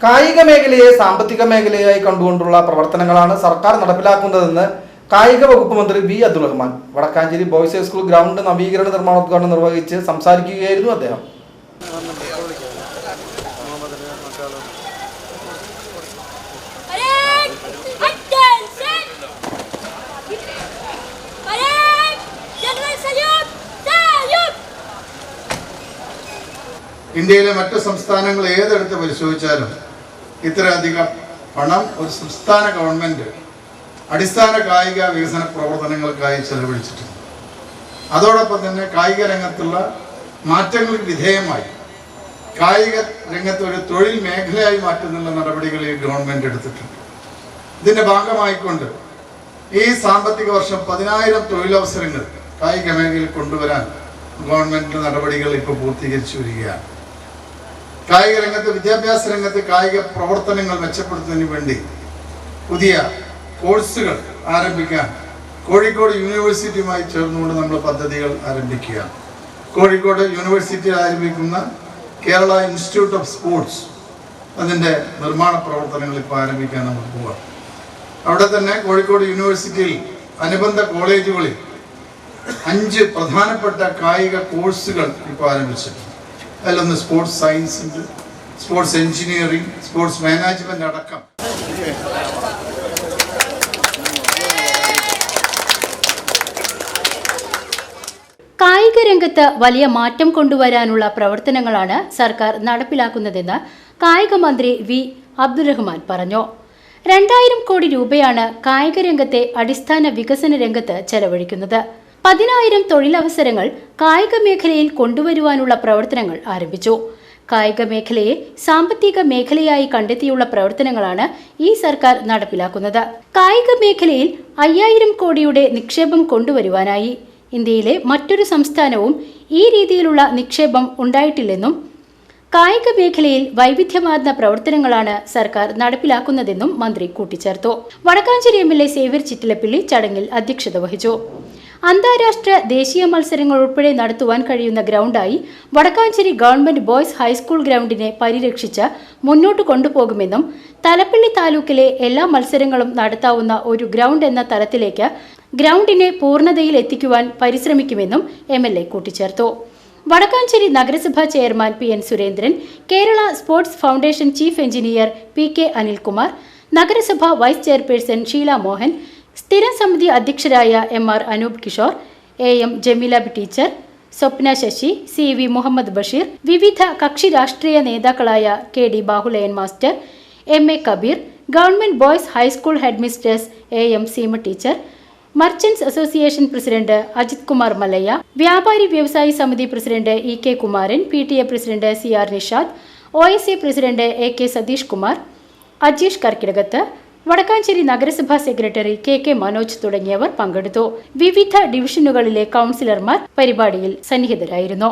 കായിക മേഖലയെ സാമ്പത്തിക മേഖലയായി കണ്ടുകൊണ്ടുള്ള പ്രവർത്തനങ്ങളാണ് സർക്കാർ നടപ്പിലാക്കുന്നതെന്ന് കായിക വകുപ്പ് മന്ത്രി V Abdul Rahman Vadakkanchery boys high school ground നവീകരണ നിർമ്മാണോദ്ഘാടനം നിർവഹിച്ച് സംസാരിക്കുകയായിരുന്നു അദ്ദേഹം! ഇന്ത്യയിലെ മറ്റ് സംസ്ഥാനങ്ങൾ ഏതെടുത്ത് പരിശോധിച്ചാലും ഇത്രയധികം പണം ഒരു സംസ്ഥാന ഗവൺമെന്റ് അടിസ്ഥാന കായിക വികസന പ്രവർത്തനങ്ങൾക്കായി ചെലവഴിച്ചിട്ടുണ്ട്. അതോടൊപ്പം തന്നെ കായിക രംഗത്തുള്ള മാറ്റങ്ങൾക്ക് വിധേയമായി കായിക രംഗത്ത് ഒരു തൊഴിൽ മേഖലയായി മാറ്റുന്നുള്ള നടപടികൾ ഈ ഗവൺമെന്റ് എടുത്തിട്ടുണ്ട്. ഇതിന്റെ ഭാഗമായിക്കൊണ്ട് ഈ സാമ്പത്തിക വർഷം പതിനായിരം തൊഴിലവസരങ്ങൾ കായിക മേഖലയിൽ കൊണ്ടുവരാൻ ഗവൺമെന്റ് നടപടികൾ ഇപ്പോൾ പൂർത്തീകരിച്ചു വരികയാണ്. കായിക രംഗത്ത് വിദ്യാഭ്യാസ രംഗത്ത് കായിക പ്രവർത്തനങ്ങൾ മെച്ചപ്പെടുത്തുന്നതിന് വേണ്ടി പുതിയ കോഴ്സുകൾ ആരംഭിക്കാൻ കോഴിക്കോട് യൂണിവേഴ്സിറ്റിയുമായി ചേർന്നുകൊണ്ട് നമ്മൾ പദ്ധതികൾ ആരംഭിക്കുക കോഴിക്കോട് യൂണിവേഴ്സിറ്റി ആരംഭിക്കുന്ന കേരള ഇൻസ്റ്റിറ്റ്യൂട്ട് ഓഫ് സ്പോർട്സ് അതിന്റെ നിർമ്മാണ പ്രവർത്തനങ്ങൾ ഇപ്പോൾ ആരംഭിക്കാൻ നമുക്ക് പോവാം അവിടെ തന്നെ കോഴിക്കോട് യൂണിവേഴ്സിറ്റിയിൽ അനുബന്ധ കോളേജുകളിൽ അഞ്ച് പ്രധാനപ്പെട്ട കായിക കോഴ്സുകൾ ഇപ്പോൾ ആരംഭിച്ചിട്ടുണ്ട്. അതിലൊന്ന് സ്പോർട്സ് സയൻസ് ഉണ്ട് സ്പോർട്സ് എഞ്ചിനീയറിംഗ് സ്പോർട്സ് മാനേജ്മെന്റ് അടക്കം. കായിക രംഗത്ത് വലിയ മാറ്റം കൊണ്ടുവരാനുള്ള പ്രവർത്തനങ്ങളാണ് സർക്കാർ നടപ്പിലാക്കുന്നതെന്ന് കായിക മന്ത്രി വി അബ്ദുറഹ്മാൻ പറഞ്ഞു. രണ്ടായിരം കോടി രൂപയാണ് കായിക രംഗത്തെ അടിസ്ഥാന വികസന രംഗത്ത് ചെലവഴിക്കുന്നത്. പതിനായിരം തൊഴിലവസരങ്ങൾ കായിക മേഖലയിൽ കൊണ്ടുവരുവാനുള്ള പ്രവർത്തനങ്ങൾ ആരംഭിച്ചു. കായിക മേഖലയെ സാമ്പത്തിക മേഖലയായി കണ്ടെത്തിയുള്ള പ്രവർത്തനങ്ങളാണ് ഈ സർക്കാർ നടപ്പിലാക്കുന്നത്. കായിക മേഖലയിൽ അയ്യായിരം കോടിയുടെ നിക്ഷേപം കൊണ്ടുവരുവാനായി ഇന്ത്യയിലെ മറ്റൊരു സംസ്ഥാനവും ഈ രീതിയിലുള്ള നിക്ഷേപം ഉണ്ടായിട്ടില്ലെന്നും കായിക മേഖലയിൽ വൈവിധ്യമാർന്ന പ്രവർത്തനങ്ങളാണ് സർക്കാർ നടപ്പിലാക്കുന്നതെന്നും മന്ത്രി കൂട്ടിച്ചേർത്തു. Vadakkanchery M L A Xavier Chittilappilly ചടങ്ങിൽ അധ്യക്ഷത വഹിച്ചു. അന്താരാഷ്ട്ര ദേശീയ മത്സരങ്ങൾ ഉൾപ്പെടെ നടത്തുവാൻ കഴിയുന്ന ഗ്രൗണ്ടായി Vadakkanchery government boys high school ഗ്രൗണ്ടിനെ പരിരക്ഷിച്ച് മുന്നോട്ട് കൊണ്ടുപോകുമെന്നും തലപ്പള്ളി താലൂക്കിലെ എല്ലാ മത്സരങ്ങളും നടത്താവുന്ന ഒരു ഗ്രൗണ്ട് എന്ന തലത്തിലേക്ക് ഗ്രൗണ്ടിനെ പൂർണതയിൽ എത്തിക്കുവാൻ പരിശ്രമിക്കുമെന്നും എം എൽ എ കൂട്ടിച്ചേർത്തു. വടക്കാഞ്ചേരി നഗരസഭാ chairman P N Surendran Kerala sports foundation chief engineer P K Anilkumar നഗരസഭാ വൈസ് ചെയർപേഴ്സൺ ഷീല മോഹൻ സ്ഥിരം സമിതി അധ്യക്ഷരായ M R Anoop Kishore A M Jameela B teacher Swapna Sasi C V Muhammad Basheer വിവിധ കക്ഷി രാഷ്ട്രീയ നേതാക്കളായ K D Bahuleyan master M A Kabeer government boys high school headmistress A M Seema teacher merchants association president Ajith Kumar Malayya വ്യാപാരി വ്യവസായി സമിതി president E K Kumaran P T A president C R Nishad O S A president A K Satheesh Kumar Ajeesh Karkidakath Vadakkanchery നഗരസഭാ secretary K K Manoj തുടങ്ങിയവർ പങ്കെടുത്തു. വിവിധ ഡിവിഷനുകളിലെ കൗൺസിലർമാർ പരിപാടിയിൽ സന്നിഹിതരായിരുന്നു.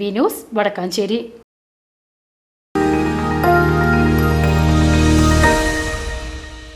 V news Vadakkanchery.